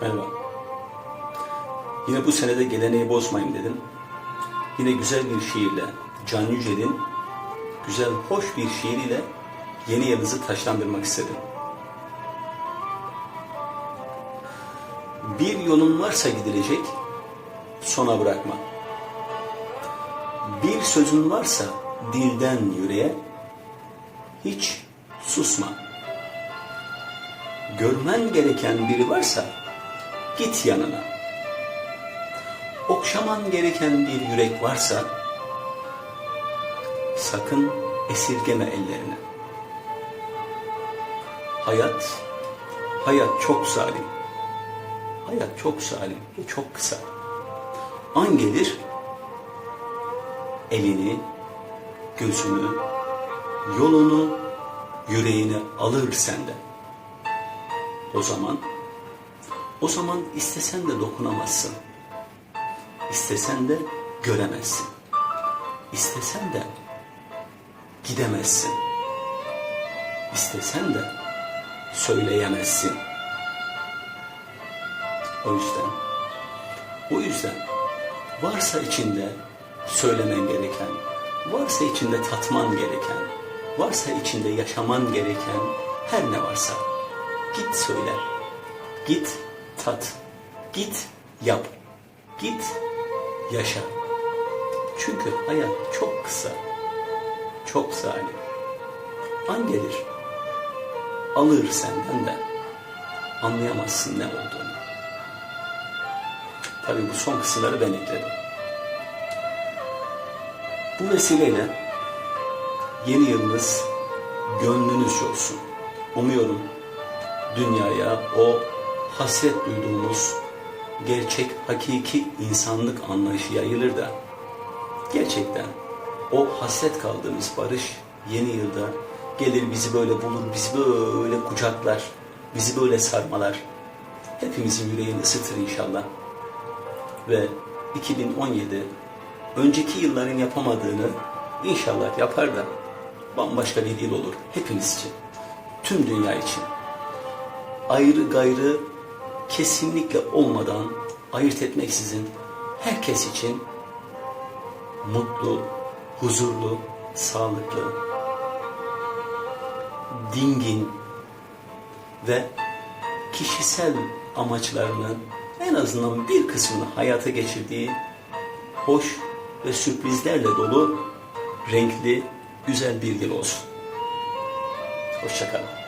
Merhaba. Yine bu senede geleneği bozmayayım dedim. Yine güzel bir şiirle, Can Yücel'in güzel, hoş bir şiiriyle yeni yılınızı taşlandırmak istedim. Bir yolun varsa gidilecek, sona bırakma. Bir sözün varsa dilden yüreğe, hiç susma. Görmen gereken biri varsa, git yanına. Okşaman gereken bir yürek varsa, sakın esirgeme ellerine. Hayat, hayat çok zalim. Hayat çok zalim ve çok kısa. An gelir, elini, gözünü, yolunu, yüreğini alır senden. O zaman, o zaman istesen de dokunamazsın. İstesen de göremezsin. İstesen de gidemezsin. İstesen de söyleyemezsin. O yüzden, o yüzden varsa içinde söylemen gereken, varsa içinde tatman gereken, varsa içinde yaşaman gereken her ne varsa git söyle, git tat, git yap, git yaşa. Çünkü hayat çok kısa, çok zalim. An gelir, alır senden de anlayamazsın ne olduğunu. Tabii bu son kısımları ben ekledim. Bu vesileyle yeni yılınız gönlünüzce olsun. Umuyorum dünyaya o hasret duyduğumuz gerçek, hakiki insanlık anlayışı yayılır da gerçekten o hasret kaldığımız barış yeni yılda gelir bizi böyle bulur, bizi böyle kucaklar, bizi böyle sarmalar. Hepimizin yüreğini ısıtır inşallah. Ve 2017 önceki yılların yapamadığını inşallah yapar da bambaşka bir yıl olur hepimiz için. Tüm dünya için. Ayrı gayrı kesinlikle olmadan ayırt etmeksizin herkes için mutlu, huzurlu, sağlıklı, dingin ve kişisel amaçlarının en azından bir kısmını hayata geçirdiği hoş ve sürprizlerle dolu renkli, güzel bir yıl olsun. Hoşçakalın.